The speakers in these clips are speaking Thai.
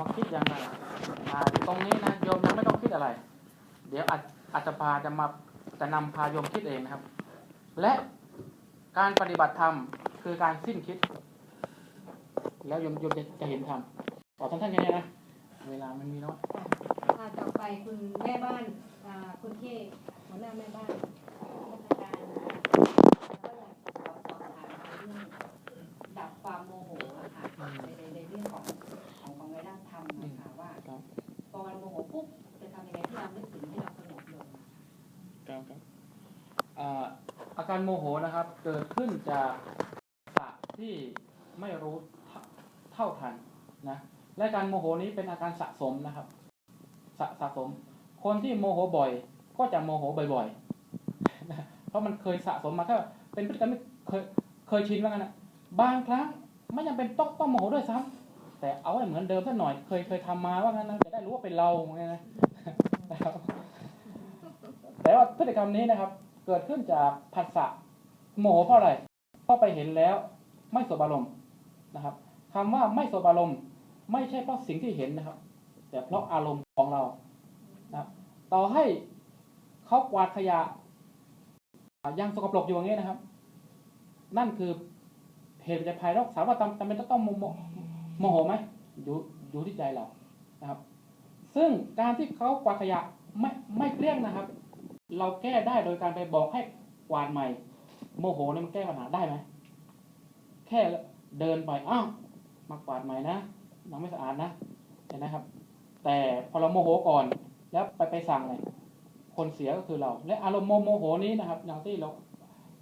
อคิดยังไงตรงนี้นะโยมยังไม่ต้องคิดอะไร เดี๋ยวอัตพาจะมาจะนำพาโยมคิดเองนะครับ และการปฏิบัติธรรมคือการสิ้นคิด แล้วโยมโยมจะจะเห็นธรรมขอท่านท่านแค่นี้นะ เวลามันมีน้อยต่อไปคุณแม่บ้านคุณเท่หัวหน้าแม่บ้าน โมโหนะครับ เกิดขึ้นจากสะที่ไม่รู้เท่าทันนะและการโมโหนี้เป็นอาการสะสมนะครับสะสะสม คนที่โมโหบ่อย ก็จะโมโหบ่อยๆเพราะมันเคยสะสมมาถ้าเป็นพฤติกรรมที่เคยเคยชินว่างั้นนะบางครั้งไม่จำเป็นต้องต้องโมโหด้วยซ้ำแต่เอาให้เหมือนเดิมสักหน่อยเคยเคยทำมาว่างั้นนะจะได้รู้ว่าเป็นเราไงนะแต่ว่าพฤติกรรมนี้นะครับ เกิดขึ้นจากผัสสะโมโหเพราะอะไรเพราะไปเห็นแล้วไม่สบอารมณ์นะครับคำว่าไม่สบอารมณ์ไม่ใช่เพราะสิ่งที่เห็นนะครับ แต่เพราะอารมณ์ของเรานะต่อให้เขากวาดขยะอ่ายังสกปรกอยู่อย่างนี้นะครับ นั่นคือเหตุปัจจัยภายนอกถามว่าจำจำเป็นต้องโมโมโมโหไหมอยู่อยู่ที่ใจเรานะครับ ซึ่งการที่เขากวาดขยะไม่ไม่เกลี้ยงนะครับ เราแก้ได้โดยการไปบอกให้กวาดใหม่ โมโหเนี่ยมันแก้ปัญหาได้ไหมแค่เดินไปอ้าวมากวาดใหม่นะยังไม่สะอาดนะเห็นไหมครับ แต่พอเราโมโหก่อนแล้วไปไปสั่งเลยคนเสียก็คือเรา และอารมณ์โมโมโหนี้นะครับ อย่างที่เรา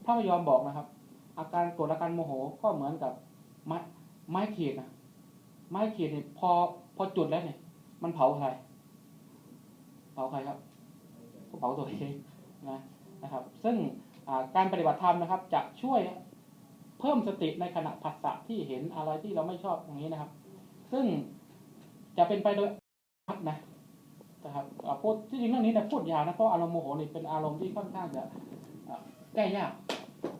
พระพยอมบอกนะครับ อาการโกรธอาการโมโหก็เหมือนกับไม้ไม้ขีดนะไม้ขีดเนี่ยพอพอจุดแล้วเนี่ย มันเผาใครเผาใครครับ เผาตัวเองนะนะครับ ซึ่งการปฏิบัติธรรมนะครับจะช่วยเพิ่มสติในขณะผัสสะที่เห็นอะไรที่เราไม่ชอบอย่างนี้นะครับ ซึ่งจะเป็นไปโดยนะนะครับพูดที่จริงเรื่องนี้นะพูดยาวนะเพราะอารมณ์โมโหนี่เป็นอารมณ์ที่ค่อนข้างจะแก้ยาก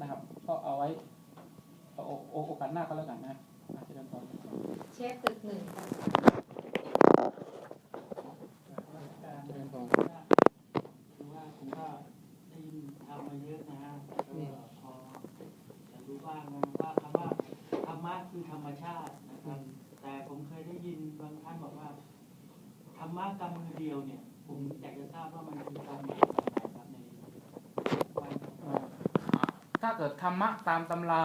นะครับ ก็เอาไว้โอกาสหน้าก็แล้วกันนะเริ่มต้นเชฟตึกหนึ่งค่ะ เริ่มต้น คือว่าผมก็ได้ยินทำมา เยอะนะฮะแล้วก็พอจะรู้บ้างนะว่าคำว่าธรรมะคือธรรมชาตินะครับ แต่ผมเคยได้ยินบางท่านบอกว่าธรรมะกำมือเดียวเนี่ย ผมอยากจะทราบว่ามันคือกำแบบไหนครับในวันถ้าเกิดธรรมะตามตำรา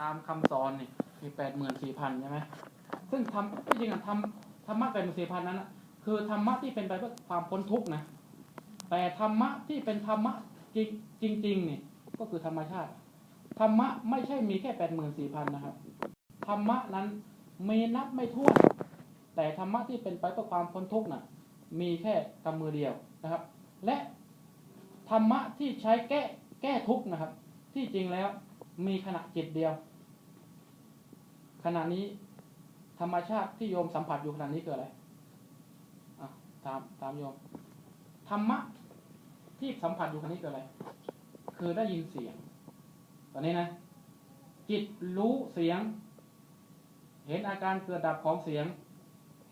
ตามคำสอนนี่มีแปดหมื่นสี่พันใช่ไหมซึ่งธรรมที่จริงอะธรรมธรรมะแปดหมื่นสี่พันนั้นนะคือธรรมะที่เป็นไปเพื่อความพ้นทุกข์นะแต่ธรรมะที่เป็นธรรมะ จริงจริงๆนี่ก็คือธรรมชาติธรรมะไม่ใช่มีแค่แปดหมื่นสี่พันนะครับธรรมะนั้นมีนับไม่ถ้วน แต่ธรรมะที่เป็นไปเพื่อความพ้นทุกข์น่ะมีแค่กำมือเดียวนะครับ และธรรมะที่ใช้แก้แก้ทุกข์นะครับ ที่จริงแล้วมีขณะจิตเดียว ขณะนี้ธรรมชาติที่โยมสัมผัสอยู่ขณะนี้คืออะไรอะตามตามโยมธรรมะ ที่สัมผัสอยู่ขณะนี้คืออะไร คือได้ยินเสียง ตอนนี้นะ จิตรู้เสียง เห็นอาการเกิดดับของเสียง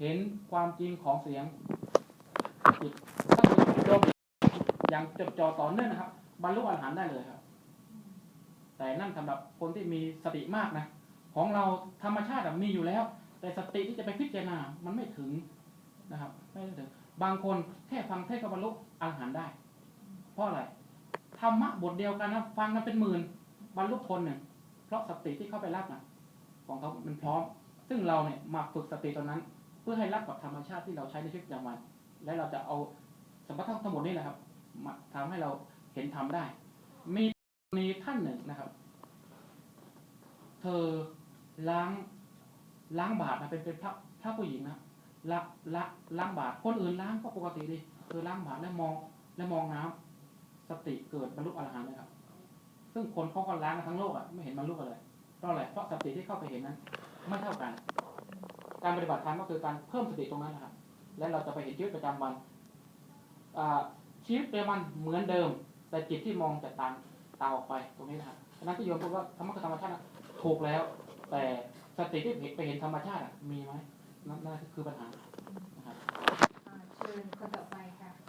เห็นความจริงของเสียง จิตถ้าโยมอย่างจดจ่อต่อเนื่องนะครับ บรรลุอรหันต์ได้เลยครับ แต่นั่นสำหรับคนที่มีสติมากนะ ของเราธรรมชาติมีอยู่แล้ว แต่สติที่จะไปพิจารณา มันไม่ถึงนะครับ ไม่ถึง บางคนแค่ฟังเทศก็บรรลุอรหันต์ได้ เพราะอะไรธรรมะบทเดียวกันนะฟังกันเป็นหมื่นบรรลุคนหนึ่งเพราะสติที่เข้าไปรับนะของเขามันพร้อม ซึ่งเราเนี่ยมาฝึกสติตอนนั้น เพื่อให้รับกับธรรมชาติที่เราใช้ในชีวิตประจำวัน และเราจะเอาสมบัติทั้งหมดนี่แหละครับมาทำให้เราเห็นธรรมได้ มีมีท่านหนึ่งนะครับ เธอล้างล้างบาตรนะเป็นเป็นพระพระผู้หญิงนะละละล้างบาตรคนอื่นล้างก็ปกติดีเธอล้างบาตรแล้วมองแล้วมองน้ำ สติเกิดบรรลุอรหันต์เลยครับ ซึ่งคนเขาก็ล้างกันทั้งโลกอะไม่เห็นบรรลุอะไรเพราะอะไรเพราะสติที่เข้าไปเห็นนั้น ไม่เท่ากัน การปฏิบัติธรรมก็คือการเพิ่มสติตรงนั้นนะครับ และเราจะไปเห็นชีวิตประจำวันชีวิตประจำวันเหมือนเดิม แต่จิตที่มองจากตาตาออกไปตรงนี้นะครับฉะนั้นที่โยมพูดว่าธรรมะคือธรรมชาติถูกแล้ว แต่สติที่ไปเห็นธรรมชาติมีไหมนั่นนั่นคือไปัญหา